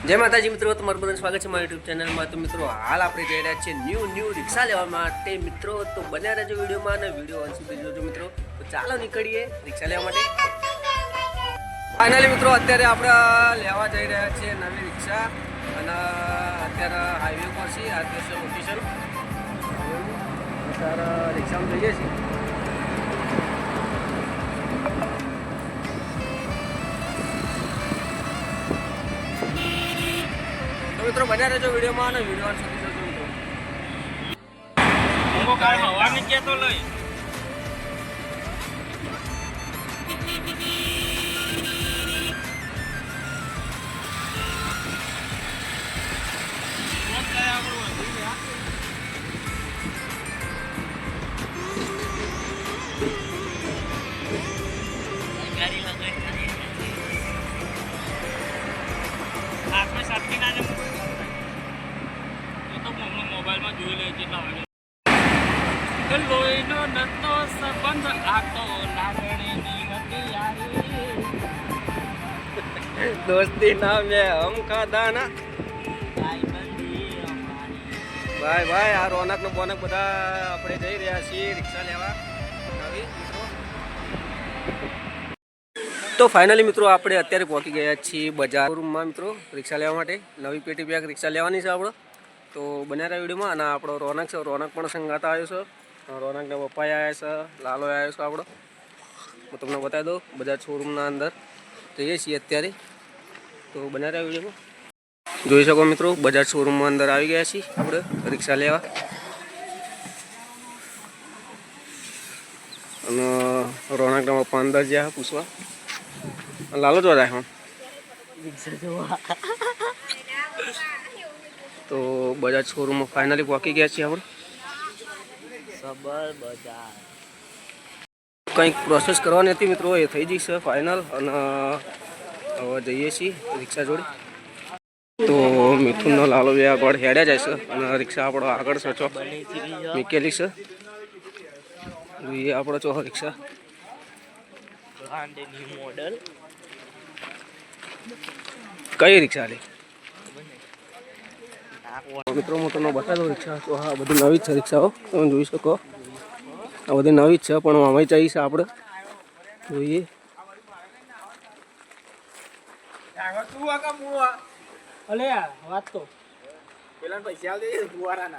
જય માતાજી મિત્રો, તમારું બધાનું સ્વાગત છે મારી યુટ્યુબ ચેનલમાં તો મિત્રો, હાલ આપણે જઈ રહ્યા છીએ ન્યૂ ન્યૂ રિક્ષા લેવા માટે. મિત્રો, તો બન્યા રહેજો વિડીયોમાં અને વીડિયો અંશ સુધી જોજો મિત્રો. તો ચાલો નીકળીએ રિક્ષા લેવા માટે. ફાઇનલી મિત્રો, અત્યારે આપણે લેવા જઈ રહ્યા છીએ નવી રિક્ષા. અને અત્યારે હાઈવે પર છીએ. આ દિવસે લોકેશન અત્યારે રિક્ષામાં જઈએ છીએ. મિત્રો બન્યા રહેજો વિડીયોમાં અને વીડિયો સુધી જોજો મિત્રો. હવાની કેતો લઈ. હાથમાં સાચી ના ને એ તો મમ્મી મોબાઈલમાં દોસ્તી ના મે હમ ખાધા ના ભાઈ ભાઈ, આ રોનકનું બોનક બધા આપણે જઈ રહ્યા છીએ રિક્ષા લેવા. તો ફાઇનલી મિત્રો આપણે અત્યારે પહોંચી ગયા છીએ બજાર. રૂમમાં મિત્રો, રિક્ષા લેવા માટે. નવી પેટી પેક રિક્ષા લેવાની છે આપણે. તો બન્યા રહ્યા વિડીયોમાં અને આપણો રોનક છે, રોનક પણ સંગાતા આવ્યો છે. રોનકના પપ્પાએ આવ્યા છે, લાલો આવ્યો છે આપણો. હું તમને બતાવી દઉં બધા શોરૂમના અંદર. જઈએ છીએ અત્યારે. તો બનારા વિડીયોમાં. જોઈ શકો મિત્રો, બજાજ શોરૂમમાં અંદર આવી ગયા છીએ આપણે, રિક્ષા લેવા. અને રોનકના પપ્પા અંદર જ્યાં પૂછવા. લાલો જો રાખ તો બજાજ શોરૂમમાં ફાઇનલી પહોંચી ગયા છીએ આપણે. કંઈક પ્રોસેસ કરવાની હતી મિત્રો એ થઈ જશે ફાઇનલ અને હવે જઈએ છીએ રિક્ષા જોડે. તો મિથુનનો લાલો બે આગળ હેડ્યા જાય છે અને રિક્ષા આપણો આગળ છે ચોક મૂકેલી છે. જોઈએ આપણો ચો રિક્ષા. મોડલ કઈ રિક્ષા લે? મિત્રો, હું તમને બતાવ્યો રિક્ષા. તો હા, બધી નવી જ છે રિક્ષાઓ. તમે જોઈ શકો. આ બધી નવી જ છે, પણ આમાં ચાહી આપણે જોઈએ. અલે વાત તો પેલા પૈસા અને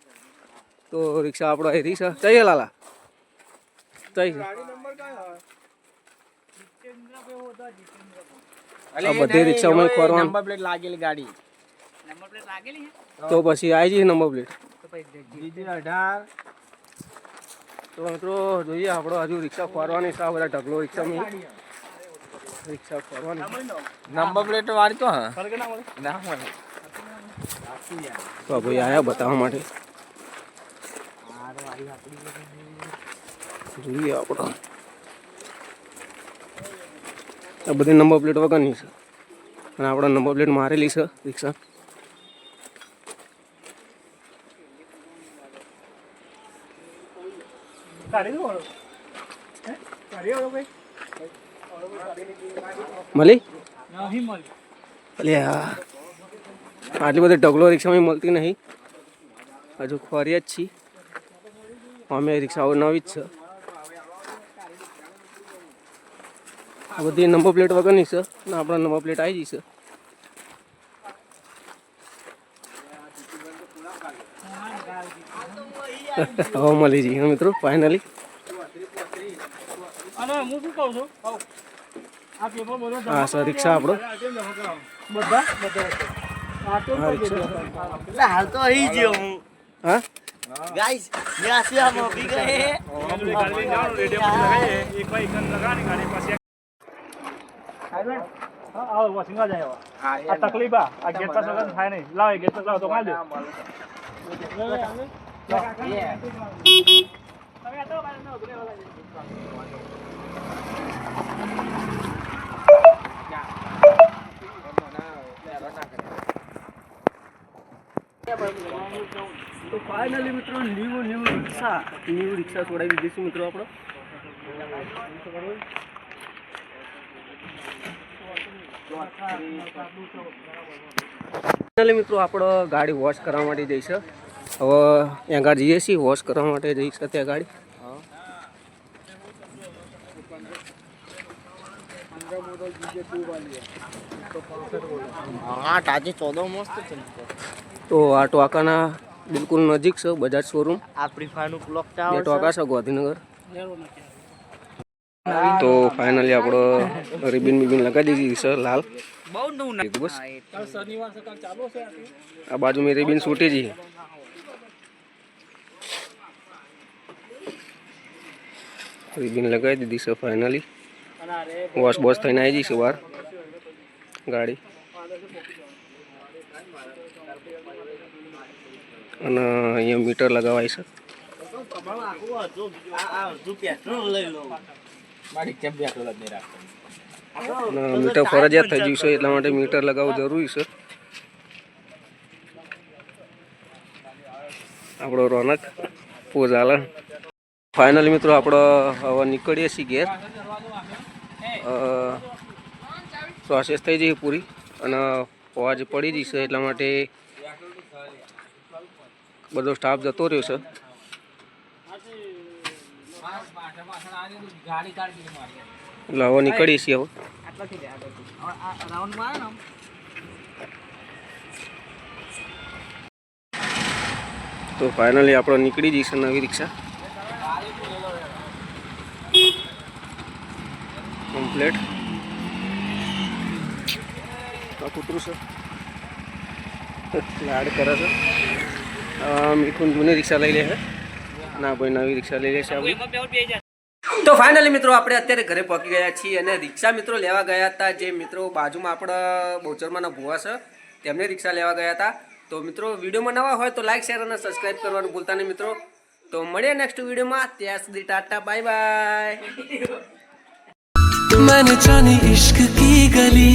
તો રિક્ષા આપણો એ રિક્ષા. જઈએ લાલા. જઈ આ બધી રિક્ષામાં નંબર પ્લેટ લાગેલી ગાડી. તો પછી આવી જઈએ નંબર પ્લેટ બીજી અઢાર. તો મિત્રો જોઈએ આપણો હજુ રિક્ષા ખોરવાની છે આ બધા ઢગલો રિક્ષામાં. રિક્ષા ખોરવાની નંબર પ્લેટ વાળી તો હા. ના મળે. તો ભાઈ આયા બતાવવા માટે. જોઈએ આપણો આ બધી નંબર પ્લેટ વગરની છે. અને આપણા નંબર પ્લેટ મારેલી છે રિક્ષા. મળી? નહીં મળી. અલે આ. આટલી બધી ઢગલો રિક્ષામાં મળતી નહીં. હજુ ખોરી જ છીએ. અમે રિક્ષાઓ નવી જ છે. આ બધી નંબર પ્લેટ વગરની છે ને આપણા નંબર પ્લેટ આવી જશે હવે મળી જઈએ મિત્રો ફાઇનલી હું સર રિક્ષા આપણો. બધા બધા. હાલ તો અહીં જ હું. હા? ગાઈસ यहाँ से हम अभी गए हैं હા આવો વોશિંગ જ આવ્યો આ તકલીફ આ આ ગેટ પર સગન થાય નહીં લાવ ગેટ પર લાવ તો કાઢ દે તો ફાઇનલી મિત્રો new new rickshaw new rickshaw છોડાવી દઈશું મિત્રો આપણો. ફાઇનલી મિત્રો આપણો ગાડી વોશ કરવા માટે જઈશે હવે ત્યાં જઈએ છીએ વોશ કરવા માટે જઈશે ત્યાં ગાડી. હા, તાજી ચોદો મસ્ત છે. તો આ ટોકાના બિલકુલ નજીક છે બજાજ શોરૂમ. આ ટોકા છે ગાંધીનગર તો ફાઇનલી આપણો રિબિન બિબિન લગાવી દીધી છે લાલ. બસ. આ બાજુ મેં રિબિન છૂટી જઈએ રિબિન લગાવી દીધી છે ફાઇનલી વોશ બોશ થઈને આવી જઈશું બહાર. ગાડી. અને અહીંયા મીટર લગાવાય છે. મીટર ફરજિયાત થઈ ગયું છે એટલા માટે મીટર લગાવવું જરૂરી છે. આપણો રોનક પોઝ આલે. ફાઇનલી મિત્રો આપણો હવે નીકળીએ છીએ ઘેર. પ્રોસેસ થઈ જઈ પૂરી અને અવાજ પડી જશે એટલા માટે બધો સ્ટાફ જતો રહ્યો છે. એટલે હવે નીકળીએ છીએ હવે. તો ફાઇનલી આપણે નીકળી જઈશું નવી રિક્ષા. કમ્પ્લેટ આ કૂતરું છે. લાડ કરે છે. મીઠું જૂની રિક્ષા લઈ લે છે ના ભાઈ નવી રિક્ષા લઈ લે છે આપણી તો ફાઇનલી મિત્રો આપણે અત્યારે ઘરે પહોંચી ગયા છીએ અને રિક્ષા મિત્રો લેવા ગયા હતા જે મિત્રો બાજુમાં આપણા બહુચરમાના ભુવા છે તેમને રિક્ષા લેવા ગયા હતા તો મિત્રો વિડીયોમાં નવા હોય તો લાઈક શેર અને સબસ્ક્રાઈબ કરવાનું ભૂલતા નહીં મિત્રો તો મળીએ નેક્સ્ટ વિડીયોમાં ત્યાં સુધી ટાટા બાય બાય मैंने जानी इश्क की गली